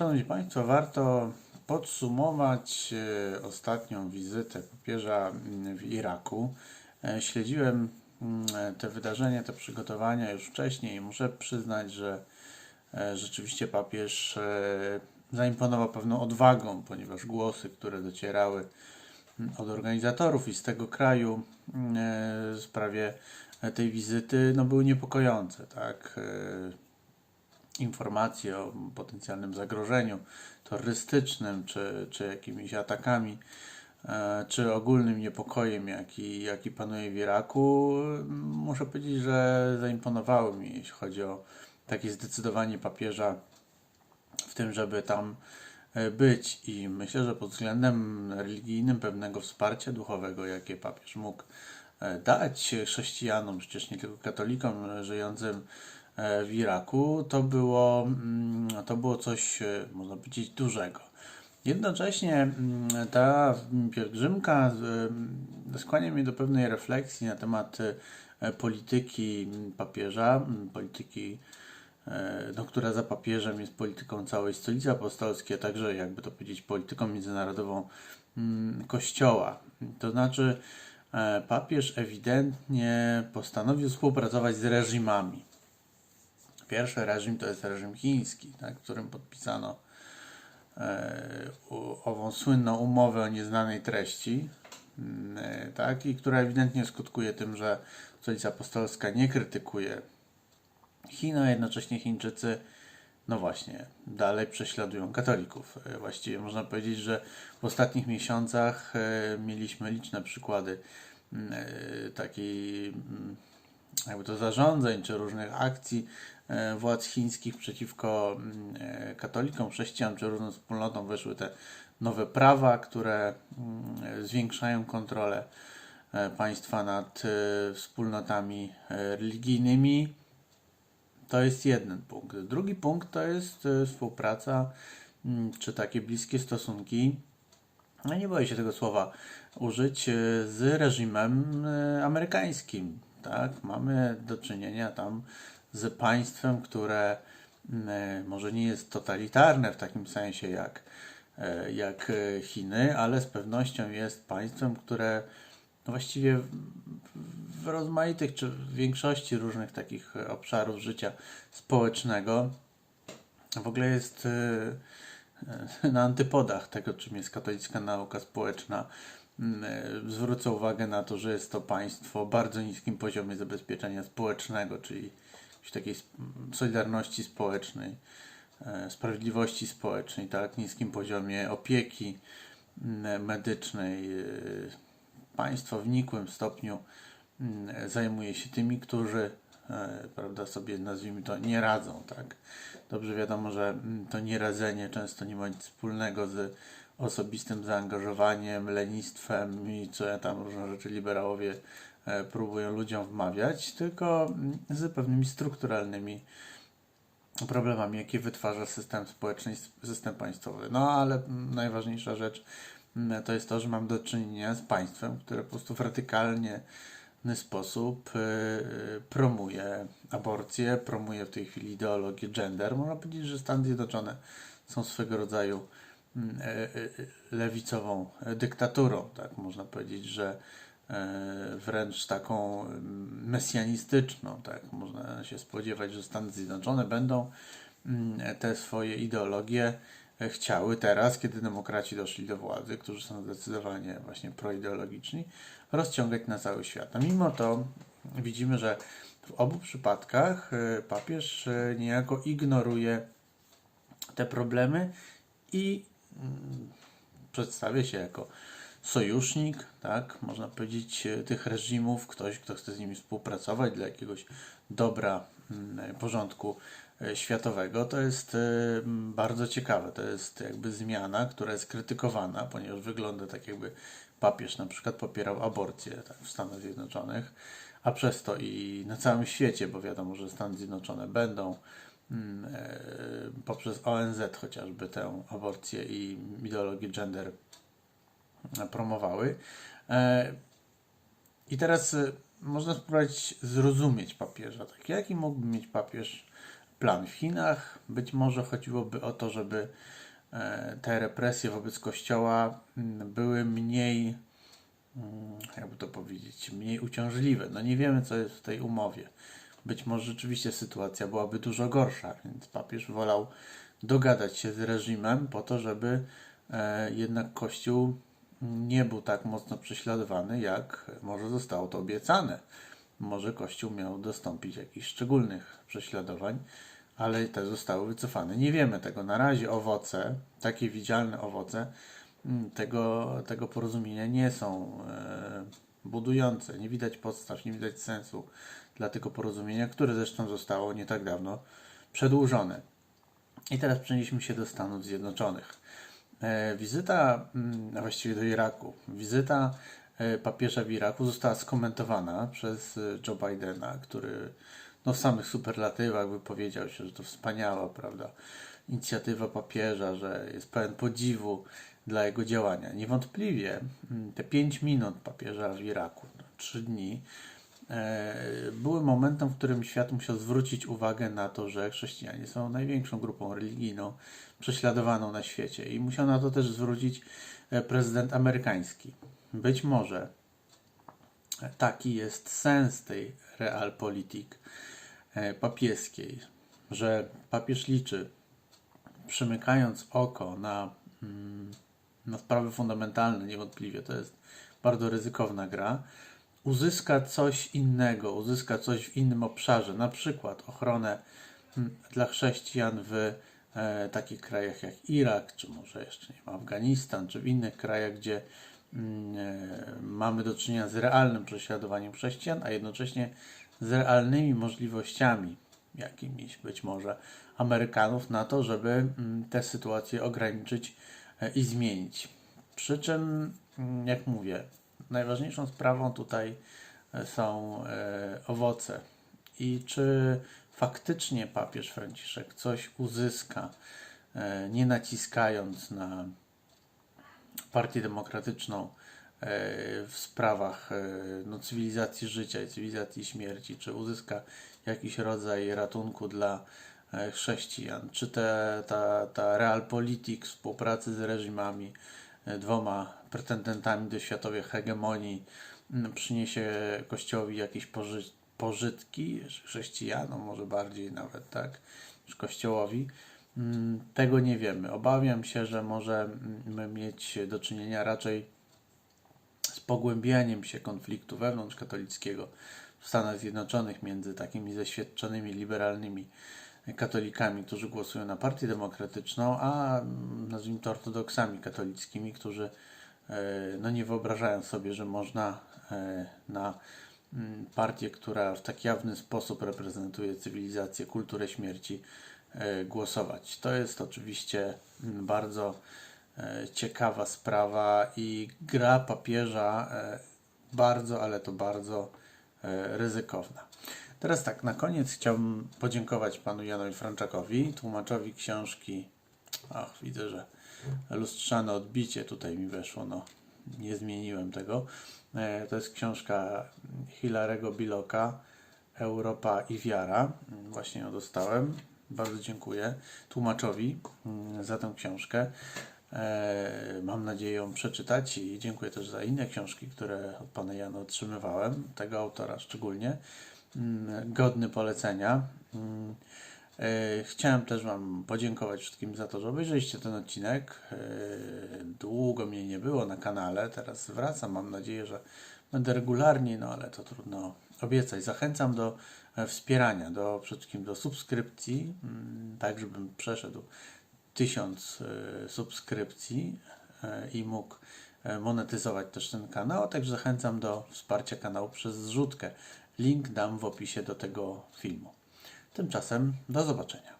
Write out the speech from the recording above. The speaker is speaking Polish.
Szanowni Państwo, warto podsumować e, ostatnią wizytę papieża mm, w Iraku. E, Śledziłem mm, te wydarzenia, te przygotowania już wcześniej i muszę przyznać, że e, rzeczywiście papież e, zaimponował pewną odwagą, ponieważ głosy, które docierały mm, od organizatorów i z tego kraju e, w sprawie tej wizyty no, były niepokojące. Tak? Informacje o potencjalnym zagrożeniu terrorystycznym, czy, czy jakimiś atakami, e, czy ogólnym niepokojem, jaki, jaki panuje w Iraku, muszę powiedzieć, że zaimponowały mi, jeśli chodzi o takie zdecydowanie papieża w tym, żeby tam e, być. I myślę, że pod względem religijnym pewnego wsparcia duchowego, jakie papież mógł e, dać chrześcijanom, przecież nie tylko katolikom żyjącym w Iraku, to było, mm, to było coś, e, można powiedzieć, dużego. Jednocześnie mm, ta pielgrzymka e, skłania mnie do pewnej refleksji na temat e, polityki papieża, polityki e, no, która za papieżem jest polityką całej stolicy apostolskiej, a także, jakby to powiedzieć, polityką międzynarodową mm, Kościoła. To znaczy, e, papież ewidentnie postanowił współpracować z reżimami. Pierwszy reżim to jest reżim chiński, tak, którym podpisano e, ową słynną umowę o nieznanej treści, mm, e, tak, i która ewidentnie skutkuje tym, że stolica apostolska nie krytykuje Chin, a jednocześnie Chińczycy, no właśnie, dalej prześladują katolików. E, Właściwie można powiedzieć, że w ostatnich miesiącach mieliśmy liczne przykłady mm, takiej, mm, jakby to zarządzeń, czy różnych akcji władz chińskich przeciwko mm, e, katolikom, chrześcijanom, czy różnym wspólnotom. Weszły te nowe prawa, które mm, zwiększają kontrolę e, państwa nad e, wspólnotami e, religijnymi. To jest jeden punkt. Drugi punkt to jest e, współpraca, mm, czy takie bliskie stosunki, no nie boję się tego słowa użyć, e, z reżimem e, amerykańskim. Tak? Mamy do czynienia tam z państwem, które mm, e, może nie jest totalitarne w takim sensie jak, e, jak e, Chiny, ale z pewnością jest państwem, które no właściwie w- rozmaitych, czy w większości różnych takich obszarów życia społecznego w ogóle jest na antypodach tego, czym jest katolicka nauka społeczna. Mm, Zwrócę uwagę na to, że jest to państwo o bardzo niskim poziomie zabezpieczenia społecznego, czyli takiej solidarności społecznej, e, sprawiedliwości społecznej, tak, niskim poziomie opieki medycznej. e, Państwo w nikłym stopniu zajmuje się tymi, którzy e, prawda, sobie nazwijmy to nie radzą, tak. Dobrze wiadomo, że to nieradzenie często nie ma nic wspólnego z osobistym zaangażowaniem, lenistwem i co ja tam różne rzeczy liberałowie próbują ludziom wmawiać, tylko z pewnymi strukturalnymi problemami, jakie wytwarza system społeczny system państwowy. No ale najważniejsza rzecz mm, to jest to, że mam do czynienia z państwem, które po prostu w radykalny sposób y, y, promuje aborcję, promuje w tej chwili ideologię gender. Można powiedzieć, że Stany Zjednoczone są swego rodzaju mm, e, e, e, lewicową e, dyktaturą. Tak można powiedzieć, że e, wręcz taką mesjanistyczną. Tak można się spodziewać, że Stany Zjednoczone będą mm, te swoje ideologie e, chciały teraz, kiedy demokraci doszli do władzy, którzy są zdecydowanie właśnie proideologiczni, rozciągać na cały świat. A mimo to widzimy, że w obu przypadkach e, papież e, niejako ignoruje te problemy i mm, przedstawia się jako sojusznik, tak, można powiedzieć, e, tych reżimów, ktoś, kto chce z nimi współpracować dla jakiegoś dobra, mm, porządku e, światowego. To jest e, bardzo ciekawe. To jest jakby zmiana, która jest krytykowana, ponieważ wygląda tak, jakby papież na przykład popierał aborcję tak, w Stanach Zjednoczonych, a przez to i na całym świecie, bo wiadomo, że Stany Zjednoczone będą mm, e, poprzez ONZ chociażby tę aborcję i ideologię gender e, promowały. E, I teraz e, można spróbować zrozumieć papieża. Tak, jaki mógłby mieć papież plan. W Chinach być może chodziłoby o to, żeby e, te represje wobec kościoła mm, były mniej, mm, jakby to powiedzieć, mniej uciążliwe. No nie wiemy, co jest w tej umowie. Być może rzeczywiście sytuacja byłaby dużo gorsza, więc papież wolał dogadać się z reżimem po to, żeby e, jednak Kościół nie był tak mocno prześladowany, jak może zostało to obiecane. Może Kościół miał dostąpić jakichś szczególnych prześladowań, ale te zostały wycofane. Nie wiemy tego. Na razie owoce, takie widzialne owoce mm, tego, tego porozumienia nie są e, budujące. Nie widać podstaw, nie widać sensu dla tego porozumienia, które zresztą zostało nie tak dawno przedłużone. I teraz przenieśmy się do Stanów Zjednoczonych. E, Wizyta, mm, a właściwie do Iraku, wizyta e, papieża w Iraku została skomentowana przez e, Joe Bidena, który no, w samych superlatywach wypowiedział się, że to wspaniała, prawda, inicjatywa papieża, że jest pełen podziwu dla jego działania. Niewątpliwie mm, te 5 minut papieża w Iraku, 3 dni, e, były momentem, w którym świat musiał zwrócić uwagę na to, że chrześcijanie są największą grupą religijną prześladowaną na świecie i musiał na to też zwrócić e, prezydent amerykański. Być może taki jest sens tej realpolitik e, papieskiej, że papież liczy, przymykając oko na, mm, na sprawy fundamentalne, niewątpliwie to jest bardzo ryzykowna gra, uzyska coś innego, uzyska coś w innym obszarze, na przykład ochronę mm, dla chrześcijan w e, takich krajach jak Irak, czy może jeszcze nie wiem, Afganistan, czy w innych krajach, gdzie mm, e, mamy do czynienia z realnym prześladowaniem chrześcijan, a jednocześnie z realnymi możliwościami jakimiś być może Amerykanów na to, żeby mm, tę sytuację ograniczyć e, i zmienić. Przy czym, jak mówię, najważniejszą sprawą tutaj e, są e, owoce. I czy faktycznie papież Franciszek coś uzyska, e, nie naciskając na Partię Demokratyczną w sprawach no, cywilizacji życia i cywilizacji śmierci, czy uzyska jakiś rodzaj ratunku dla chrześcijan, czy te, ta, ta realpolitik współpracy z reżimami, dwoma pretendentami do światowej hegemonii m, przyniesie Kościołowi jakieś poży, pożytki, chrześcijanom może bardziej nawet, tak, niż Kościołowi. Mm, Tego nie wiemy. Obawiam się, że możemy mieć do czynienia raczej z pogłębianiem się konfliktu wewnątrz katolickiego w Stanach Zjednoczonych między takimi zeświadczonymi liberalnymi katolikami, którzy głosują na Partię Demokratyczną, a mm, nazwijmy to ortodoksami katolickimi, którzy no, nie wyobrażają sobie, że można e, na mm, partię, która w tak jawny sposób reprezentuje cywilizację, kulturę śmierci, e, głosować. To jest oczywiście mm, bardzo e, ciekawa sprawa i gra papieża e, bardzo, ale to bardzo e, ryzykowna. Teraz tak, na koniec chciałbym podziękować panu Janowi Franczakowi, tłumaczowi książki. Ach, widzę, że lustrzane odbicie tutaj mi weszło, no nie zmieniłem tego. E, To jest książka Hilarego Biloka, Europa i wiara. Mm, Właśnie ją dostałem. Bardzo dziękuję tłumaczowi mm, za tę książkę. E, Mam nadzieję ją przeczytać i dziękuję też za inne książki, które od pana Jana otrzymywałem, tego autora szczególnie. Mm, Godny polecenia. E, Chciałem też Wam podziękować wszystkim za to, że obejrzeliście ten odcinek. E, Długo mnie nie było na kanale, teraz wracam. Mam nadzieję, że będę regularnie, no ale to trudno obiecać. Zachęcam do e, wspierania, do, przede wszystkim do subskrypcji, mm, tak żebym przeszedł tysiąc subskrypcji i mógł monetyzować też ten kanał, także zachęcam do wsparcia kanału przez zrzutkę. Link dam w opisie do tego filmu. Tymczasem do zobaczenia.